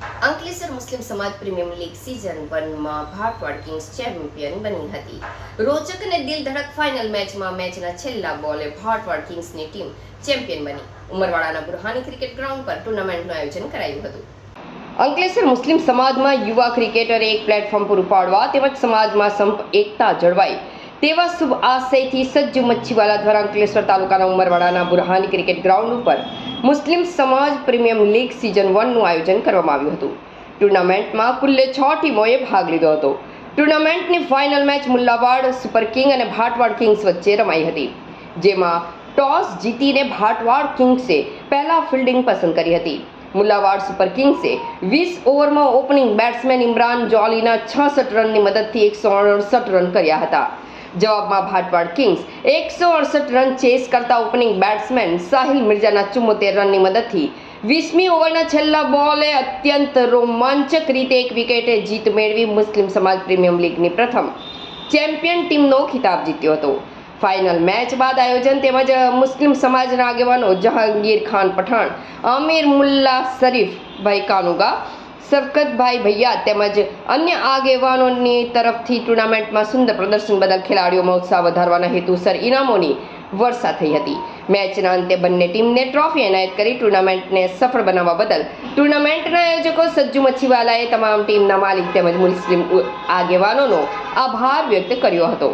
અંકલેશ્વર મુસ્લિમ સમાજ premium league season વનમાં Bhatwad Kings champion બની હતી. રોચક અને દિલ ધડક ફાઇનલ મેચમાં મેચના છેલ્લા બોલે ભાટવાડ કિંગ્સની ટીમ ચેમ્પિયન બની. ઉમરવાડાના બુરહાની ક્રિકેટ ગ્રાઉન્ડ પર ટુર્નામેન્ટનું આયોજન કરાયું હતું. અંકલેશ્વર મુસ્લિમ સમાજમાં યુવા ક્રિકેટરે એક પ્લેટફોર્મ પૂરું પાડવા તેમજ સમાજમાં સંપ એકતા જળવાય. તેવા શુભ આશયથી સજ્જુ મચ્છીવાલા દ્વારા અંકલેશ્વર તાલુકાના ઉમરવાડાના બુરહાની ક્રિકેટ ગ્રાઉન્ડ ઉપર મુસ્લિમ સમાજ પ્રીમિયમ લીગ સિઝન વનનું આયોજન કરવામાં આવ્યું હતું. ટુર્નામેન્ટમાં કુલ્લે છ ટીમોએ ભાગ લીધો હતો. ટુર્નામેન્ટની final match Mullawad, super king અને ભાટવાડ કિંગ્સ વચ્ચે રમાઈ હતી. જેમાં ટોસ જીતીને ભાટવાડ કિંગ્સે પહેલા ફિલ્ડિંગ પસંદ કરી હતી. મુલાવાડ સુપર કિંગ્સે વીસ ઓવરમાં ઓપનિંગ બેટ્સમેન ઇમરાન જોલીના છસઠ રનની મદદથી એકસો અડસઠ રન કર્યા હતા. જવાબમાં ભાટવાડ કિંગ્સ. એકસો અડસઠ રન ચેસ કરતા ઓપનિંગ બેટ્સમેન સાહિલ મિર્જાના ચુમ્મોતેર રનની મદદથી. વીસમી ઓવરના છેલ્લા બોલે અત્યંત રોમાંચક રીતે એક વિકેટે જીત મેળવી મુસ્લિમ સમાજ પ્રીમિયમ લીગની પ્રથમ ચેમ્પિયન ટીમનો ખિતાબ જીત્યો હતો. ફાઇનલ મેચ બાદ આયોજન તેમજ મુસ્લિમ સમાજના આગેવાનો જહાંગીર ખાન પઠાણ આમિર મુલ્લા શરીફ, ભાઈ કાનુગા સરકતભાઈ ભૈયા તેમજ અન્ય આગેવાનોની તરફથી ટુર્નામેન્ટમાં સુંદર પ્રદર્શન બદલ ખેલાડીઓમાં ઉત્સાહ વધારવાના હેતુસર ઇનામોની વર્ષા થઈ હતી. મેચના અંતે બંને ટીમને ટ્રોફી એનાયત કરી ટુર્નામેન્ટને સફળ બનાવવા બદલ ટુર્નામેન્ટના આયોજકો સજ્જુ મચ્છીવાલાએ તમામ ટીમના માલિક તેમજ મુસ્લિમ આગેવાનોનો આભાર વ્યક્ત કર્યો હતો.